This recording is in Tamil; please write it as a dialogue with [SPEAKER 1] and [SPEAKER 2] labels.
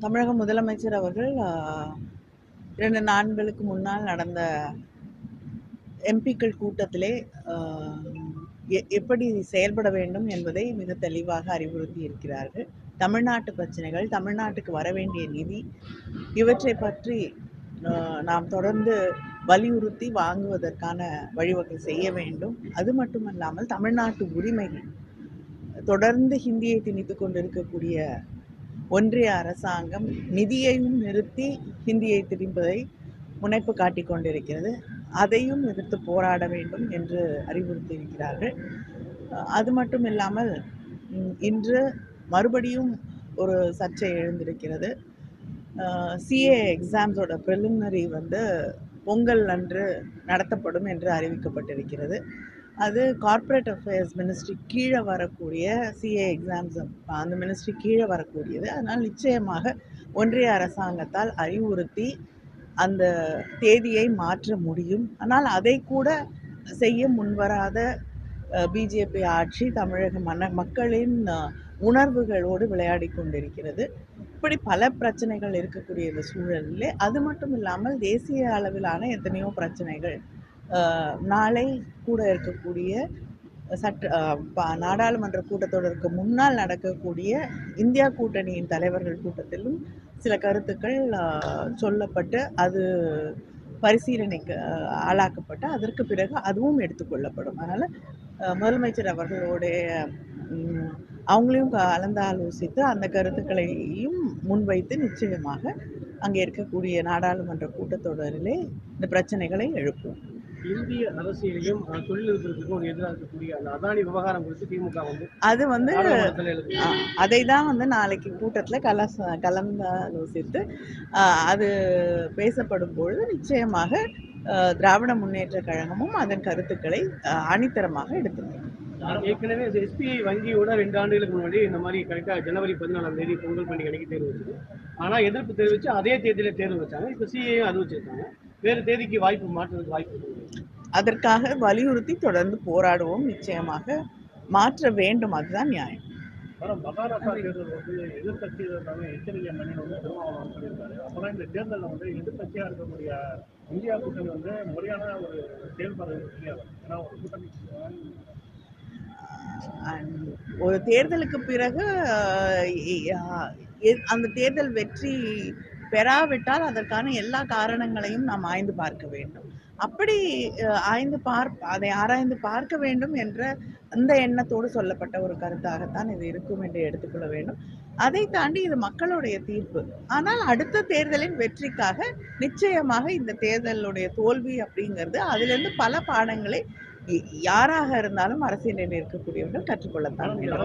[SPEAKER 1] தமிழக முதலமைச்சர் அவர்கள் இரண்டு நாட்களுக்கு முன்னால் நடந்த எம்பிக்கள் கூட்டத்திலே எ- எப்படி செயல்பட வேண்டும் என்பதை மிக தெளிவாக அறிவுறுத்தி இருக்கிறார்கள். தமிழ்நாட்டு பிரச்சனைகள் தமிழ்நாட்டுக்கு வர வேண்டிய நிதி இவற்றை பற்றி நாம் தொடர்ந்து வலியுறுத்தி வாங்குவதற்கான வழிவகை செய்ய வேண்டும். அது மட்டுமல்லாமல் தமிழ்நாட்டு உரிமைகள் தொடர்ந்து ஹிந்தியை திணித்து கொண்டிருக்கக்கூடிய ஒன்றிய அரசாங்கம் நிதியையும் நிறுத்தி ஹிந்தியை திரிப்பதை முனைப்பு காட்டி கொண்டிருக்கிறது. அதையும் எதிர்த்து போராட வேண்டும் என்று அறிவுறுத்தியிருக்கிறார்கள். அது மட்டும் இல்லாமல் இன்று மறுபடியும் ஒரு சர்ச்சை எழுந்திருக்கிறது. சிஏ எக்ஸாம்ஸோட ப்ரிலிமினரி வந்து பொங்கல் அன்று நடத்தப்படும் என்று அறிவிக்கப்பட்டிருக்கிறது. அது கார்ப்பரேட் அஃபேர்ஸ் மினிஸ்ட்ரி கீழே வரக்கூடிய சிஏ எக்ஸாம்ஸ் அந்த மினிஸ்ட்ரி கீழே வரக்கூடியது. அதனால் நிச்சயமாக ஒன்றிய அரசாங்கத்தால் அறிவுறுத்தி அந்த தேதியை மாற்ற முடியும். ஆனால் அதை கூட செய்ய முன்வராத பிஜேபி ஆட்சி தமிழக மன்ன மக்களின் உணர்வுகளோடு விளையாடி கொண்டிருக்கிறது. இப்படி பல பிரச்சனைகள் இருக்கக்கூடிய இந்த சூழலிலே அது மட்டும் இல்லாமல் தேசிய அளவிலான எத்தனையோ பிரச்சனைகள் நாளை கூட இருக்கக்கூடிய சட்ட நாடாளுமன்ற கூட்டத்தொடருக்கு முன்னால் நடக்கக்கூடிய இந்தியா கூட்டணியின் தலைவர்கள் கூட்டத்திலும் சில கருத்துக்கள் சொல்லப்பட்டு அது பரிசீலனைக்கு ஆளாக்கப்பட்டு அதற்கு பிறகு அதுவும் எடுத்துக்கொள்ளப்படும் அதனால் முதலமைச்சர் அவர்களுடைய அவங்களையும் கலந்து ஆலோசித்து அந்த கருத்துக்களையும் முன்வைத்து நிச்சயமாக அங்கே இருக்கக்கூடிய நாடாளுமன்ற கூட்டத்தொடரிலே இந்த பிரச்சனைகளை எழுப்பும்
[SPEAKER 2] இந்திய அரசியலையும் ஒரு எதிராக இருக்கக்கூடிய அந்த அதானி விவகாரம் குறித்து திமுக வந்து
[SPEAKER 1] அது வந்து அதை தான் வந்து நாளைக்கு கூட்டத்தில் கல கலந்து ஆலோசித்து ஆஹ், அது பேசப்படும் பொழுது நிச்சயமாக திராவிட முன்னேற்ற கழகமும் அதன் கருத்துக்களை அணித்தரமாக எடுத்துக்கணும்
[SPEAKER 2] ஏற்கனவே எஸ்பிஐ வங்கியோட ரெண்டு ஆண்டுகளுக்கு முன்னாடி இந்த மாதிரி கரெக்டாக ஜனவரி பதினாலாம் தேதி பொங்கல் பண்டிகை அன்னைக்கு தேர்வு வச்சது. ஆனால் எதிர்ப்பு தெரிவித்து அதே தேதியில தேர்வு வச்சாங்க. இப்போ சிஏயும் அது வச்சிருக்காங்க வேறு தேதிக்கு வாய்ப்பு மாற்றுறதுக்கு வாய்ப்பு.
[SPEAKER 1] அதற்காக வலியுறுத்தி தொடர்ந்து போராடுவோம். நிச்சயமாக மாற்ற வேண்டும். அதுதான் நியாயம்.
[SPEAKER 3] மகாராஷ்டிரா தேர்தல் வந்து எதிர்கட்சிகளுக்காக எச்சரிக்கை பண்ணி வந்து திருமாவளவன் சொல்லியிருக்காரு. இந்த தேர்தலில் வந்து எதிர்கட்சியாக இருக்கக்கூடிய இந்தியா கூட்டணி வந்து முறையான ஒரு செயல்பாடு தெரியாது ஏன்னா ஒரு கூட்டணி
[SPEAKER 1] ஒரு தேர்தலுக்கு பிறகு அந்த தேர்தல் வெற்றி பெறாவிட்டால் அதற்கான எல்லா காரணங்களையும் நாம் ஆய்ந்து பார்க்க வேண்டும். அப்படி ஆய்ந்து பார் அதை ஆராய்ந்து பார்க்க வேண்டும் என்ற அந்த எண்ணத்தோடு சொல்லப்பட்ட ஒரு கருத்தாகத்தான் இது இருக்கும் என்று எடுத்துக்கொள்ள வேண்டும். அதை தாண்டி இது மக்களுடைய தீர்ப்பு. ஆனால் அடுத்த தேர்தலின் வெற்றிக்காக நிச்சயமாக இந்த தேர்தலுடைய தோல்வி அப்படிங்கிறது அதிலிருந்து பல பாடங்களை யாராக இருந்தாலும் அரசியலில் இருக்கக்கூடியவர்கள் கற்றுக்கொள்ளத்தான்